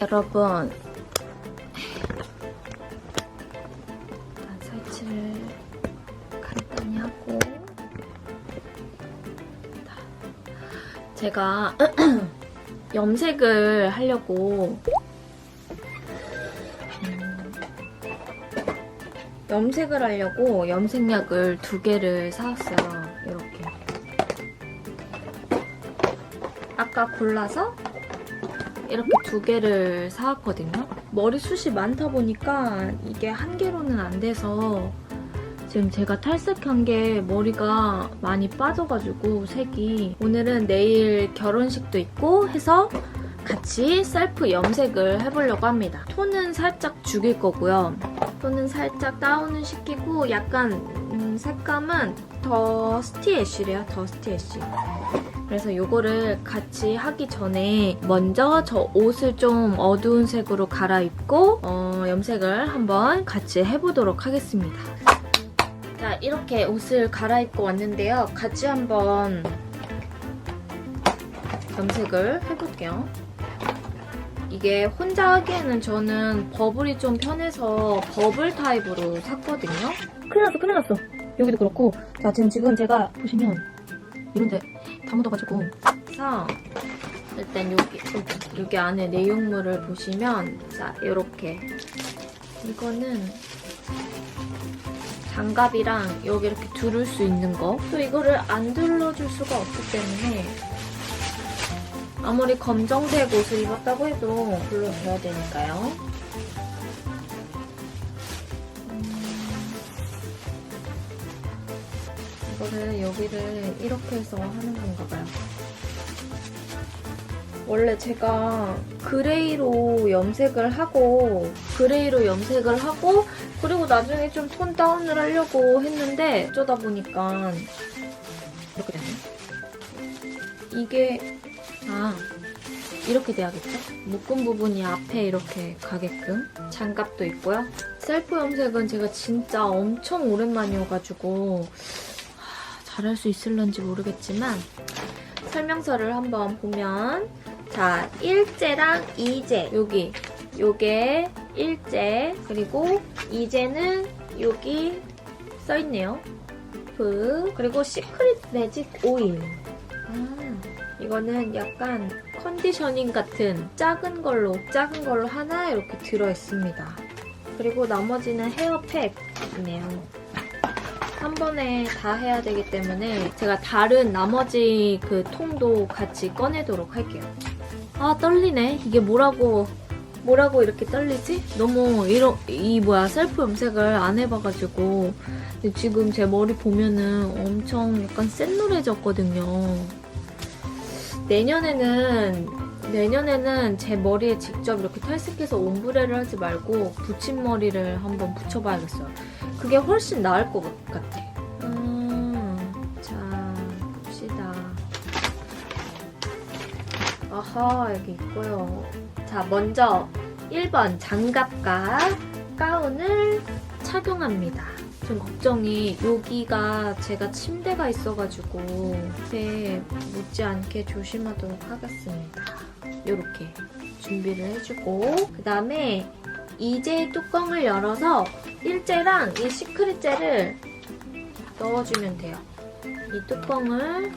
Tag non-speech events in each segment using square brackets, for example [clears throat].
여러분. 일단 설치를 간단히 하고. 제가 [clears throat] 염색을 하려고. 음, 염색을 하려고 염색약을 두 개를 사왔어요. 이렇게. 아까 골라서 이렇게 두 개를 사왔거든요. 머리숱이 많다 보니까 이게 한 개로는 안 돼서 지금 제가 탈색한 게 머리가 많이 빠져가지고 색이 오늘은 내일 결혼식도 있고 해서 같이 셀프 염색을 해보려고 합니다. 톤은 살짝 죽일 거고요. 톤은 살짝 다운을 시키고 약간 음, 색감은 더 스티 애쉬래요. 더 스티 애쉬. 그래서 이거를 같이 하기 전에 먼저 저 옷을 좀 어두운 색으로 갈아입고 어, 염색을 한번 같이 해보도록 하겠습니다. 자, 이렇게 옷을 갈아입고 왔는데요. 같이 한번 염색을 해볼게요. 이게 혼자 하기에는 저는 버블이 좀 편해서 버블 타입으로 샀거든요. 큰일 났어, 큰일 났어. 여기도 그렇고. 자, 지금, 지금 제가 보시면 이런데 다 묻어가지고. 그래서 일단 여기, 여기, 여기 안에 내용물을 보시면 자, 이렇게. 이거는 장갑이랑 여기 이렇게 두를 수 있는 거. 또 이거를 안 둘러줄 수가 없기 때문에 아무리 검정색 옷을 입었다고 해도 둘러줘야 되니까요. 이거를 여기를 이렇게 해서 하는 건가 봐요. 원래 제가 그레이로 염색을 하고 그레이로 염색을 하고 그리고 나중에 좀 톤 다운을 하려고 했는데 어쩌다 보니까 이렇게 됐네. 이게 아 이렇게 돼야겠죠? 묶은 부분이 앞에 이렇게 가게끔 장갑도 있고요. 셀프 염색은 제가 진짜 엄청 오랜만이어가지고 하, 잘할 수 있을런지 모르겠지만 설명서를 한번 보면 자 1제랑 2제 여기 요게 1제 그리고 2제는 여기 써있네요. 프 그리고 시크릿 매직 오일 아, 이거는 약간 컨디셔닝 같은 작은 걸로 작은 걸로 하나 이렇게 들어있습니다. 그리고 나머지는 헤어팩이네요. 한 번에 다 해야 되기 때문에 제가 다른 나머지 그 통도 같이 꺼내도록 할게요. 아 떨리네. 이게 뭐라고 뭐라고 이렇게 떨리지? 너무 이러, 이 뭐야 셀프 염색을 안 해봐가지고 근데 지금 제 머리 보면은 엄청 약간 샛노래졌거든요. 내년에는 내년에는 제 머리에 직접 이렇게 탈색해서 옴브레를 하지 말고 붙임머리를 한번 붙여봐야겠어요. 그게 훨씬 나을 것 같아. 음, 자 봅시다. 아하 여기 있고요. 자 먼저 1번 장갑과 가운을 착용합니다. 좀 걱정이 여기가 제가 침대가 있어가지고 밑에 묻지 않게 조심하도록 하겠습니다. 이렇게 준비를 해주고 그 다음에 이제 뚜껑을 열어서 1젤랑 이 시크릿 젤을 넣어주면 돼요. 이 뚜껑을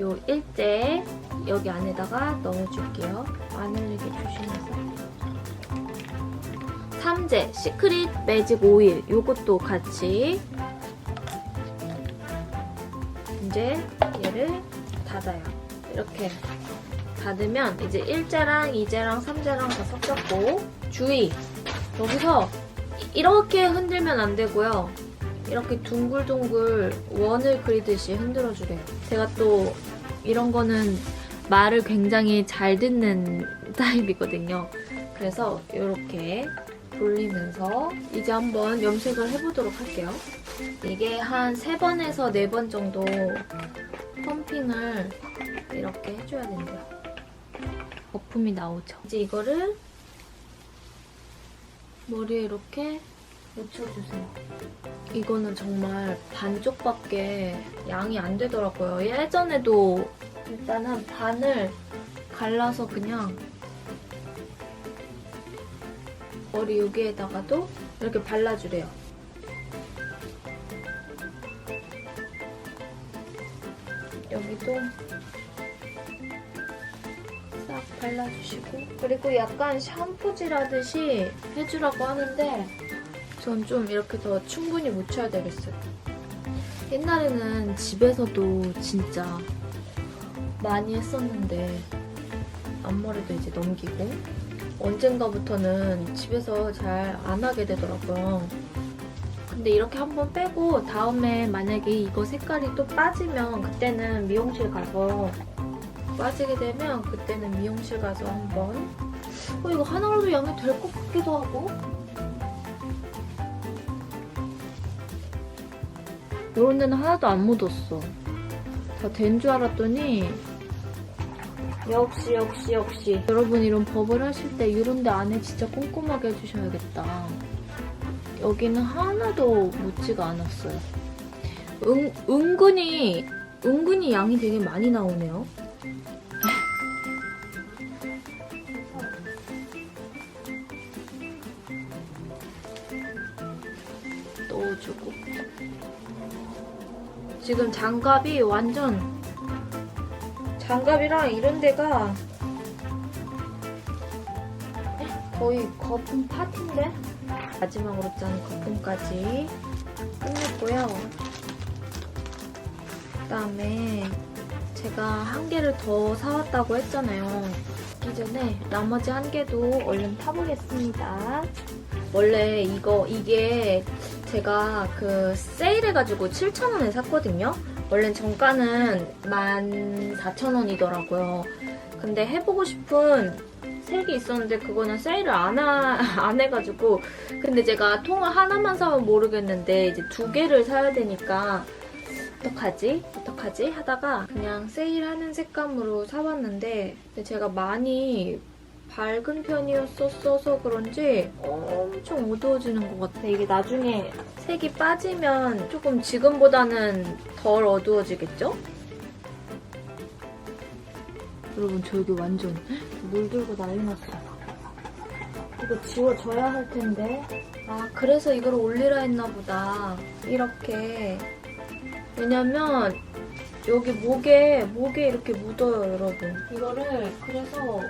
요 1제 여기 안에다가 넣어줄게요. 안 흘리게 조심해서. 3제 시크릿 매직 오일 요것도 같이 이제 얘를 닫아요. 이렇게 닫으면 이제 1제랑 2제랑 3제랑 다 섞였고 주의! 여기서 이렇게 흔들면 안 되고요. 이렇게 둥글둥글 원을 그리듯이 흔들어주래요. 제가 또 이런 거는 말을 굉장히 잘 듣는 [laughs] 타입이거든요. 그래서 이렇게 돌리면서 이제 한번 염색을 해보도록 할게요. 이게 한 3번에서 4번 정도 펌핑을 이렇게 해줘야 된대요. 거품이 나오죠. 이제 이거를 머리에 이렇게 묻혀주세요. 이거는 정말 반쪽밖에 양이 안 되더라고요. 예전에도 일단은 반을 갈라서 그냥 머리 여기에다가도 이렇게 발라주래요. 여기도 싹 발라주시고 그리고 약간 샴푸질 하듯이 해주라고 하는데 전 좀 이렇게 더 충분히 묻혀야 되겠어요. 옛날에는 집에서도 진짜 많이 했었는데 앞머리도 이제 넘기고 언젠가부터는 집에서 잘 안 하게 되더라고요. 근데 이렇게 한번 빼고 다음에 만약에 이거 색깔이 또 빠지면 그때는 미용실 가서 빠지게 되면 그때는 미용실 가서 한번. 어 이거 하나로도 양이 될 것 같기도 하고. 이런 데는 하나도 안 묻었어. 다 된 줄 알았더니 역시 역시 역시. 여러분 이런 버블 하실 때 이런 데 안에 진짜 꼼꼼하게 해주셔야겠다. 여기는 하나도 묻지가 않았어요. 은, 은근히 은근히 양이 되게 많이 나오네요. [laughs] 넣어주고. 지금 장갑이 완전 장갑이랑 이런 데가 거의 거품 파티인데 마지막으로 짠 거품까지 끝냈고요. 그 다음에 제가 한 개를 더 사왔다고 했잖아요. 기 전에 나머지 한 개도 얼른 타보겠습니다. 원래 이거 이게 제가 그 세일해가지고 7,000원에 샀거든요. 원래 정가는 14,000원이더라고요. 근데 해보고 싶은 색이 있었는데 그거는 세일을 안, 하, [laughs] 안 해가지고 근데 제가 통을 하나만 사면 모르겠는데 이제 두 개를 사야 되니까 어떡하지? 어떡하지? 하다가 그냥 세일하는 색감으로 사왔는데 근데 제가 많이 밝은 편이었었어서 그런지 엄청 어두워지는 것 같아. 이게 나중에 색이 빠지면 조금 지금보다는 덜 어두워지겠죠? 여러분 저 여기 완전 물 들고 난리 났어요. 이거 지워져야 할 텐데. 아 그래서 이걸 올리라 했나 보다. 이렇게. 왜냐면 여기 목에 목에 이렇게 묻어요 여러분. 이거를 그래서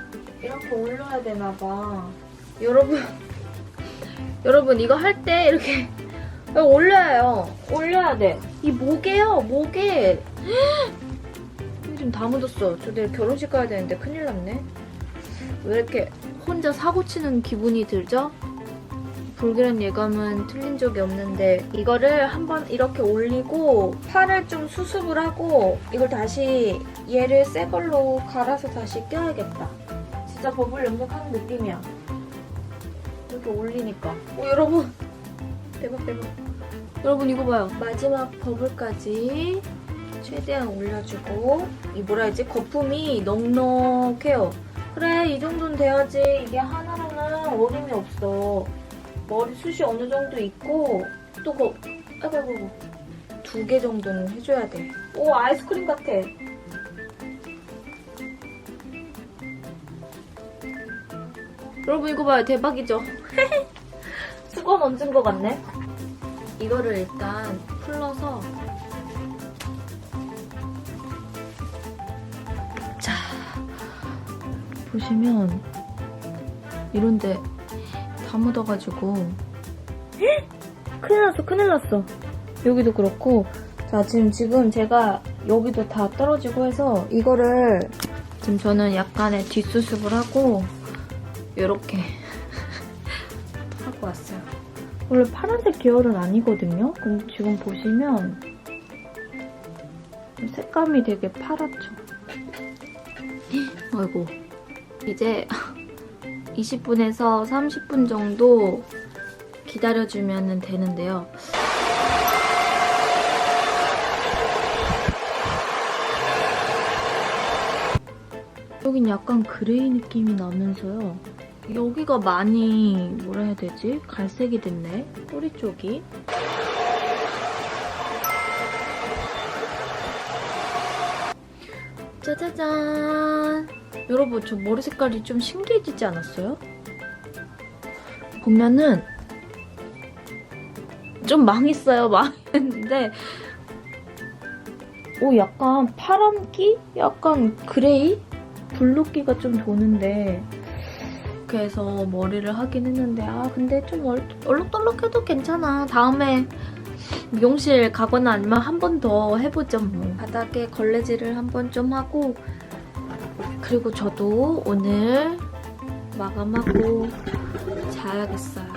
이렇게 올려야 되나 봐. 여러분 [laughs] 여러분 이거 할 때 이렇게 [laughs] 올려요. 올려야 돼. 이 목에요 목에. [gasps] 지금 다 묻었어. 저 내일 결혼식 가야 되는데 큰일 났네. 왜 이렇게 혼자 사고 치는 기분이 들죠? 불길한 예감은 틀린 적이 없는데 이거를 한번 이렇게 올리고 팔을 좀 수습을 하고 이걸 다시 얘를 새 걸로 갈아서 다시 껴야겠다. 진짜 버블 염색하는 느낌이야. 이렇게 올리니까. 오 여러분 대박 대박. 여러분 이거 봐요. 마지막 버블까지 최대한 올려주고 이 뭐라 해야지 거품이 넉넉해요. 그래 이 정도는 돼야지 이게 하나로는 어림이 없어. 머리 숱이 어느 정도 있고 또 그, 아이고 아이고 두 개 정도는 해줘야 돼. 오 아이스크림 같아. 여러분 이거 봐요 대박이죠? [laughs] 수건 얹은 것 같네. 이거를 일단 풀러서 자 보시면 이런데 다 묻어가지고 [gasps] 큰일 났어 큰일 났어 여기도 그렇고 자 지금 지금 제가 여기도 다 떨어지고 해서 이거를 지금 저는 약간의 뒷수습을 하고 이렇게 [laughs] 하고 왔어요. 원래 파란색 계열은 아니거든요? 근데 지금 보시면 색감이 되게 파랗죠? [laughs] 아이고. 이제 [laughs] 20분에서 30분 정도 기다려주면 되는데요. 여긴 약간 그레이 느낌이 나면서요. 여기가 많이 뭐라 해야 되지? 갈색이 됐네. 꼬리 쪽이. 짜자잔. 여러분 저 머리 색깔이 좀 신기해지지 않았어요? 보면은 좀 망했어요. 망했는데 오 약간 파란기? 약간 그레이? 블루기가 좀 도는데 그래서 머리를 하긴 했는데 아 근데 좀 얼, 얼룩덜룩해도 괜찮아. 다음에 미용실 가거나 아니면 한 번 더 해보죠 뭐. 바닥에 걸레질을 한 번 좀 하고 그리고 저도 오늘 마감하고 자야겠어요.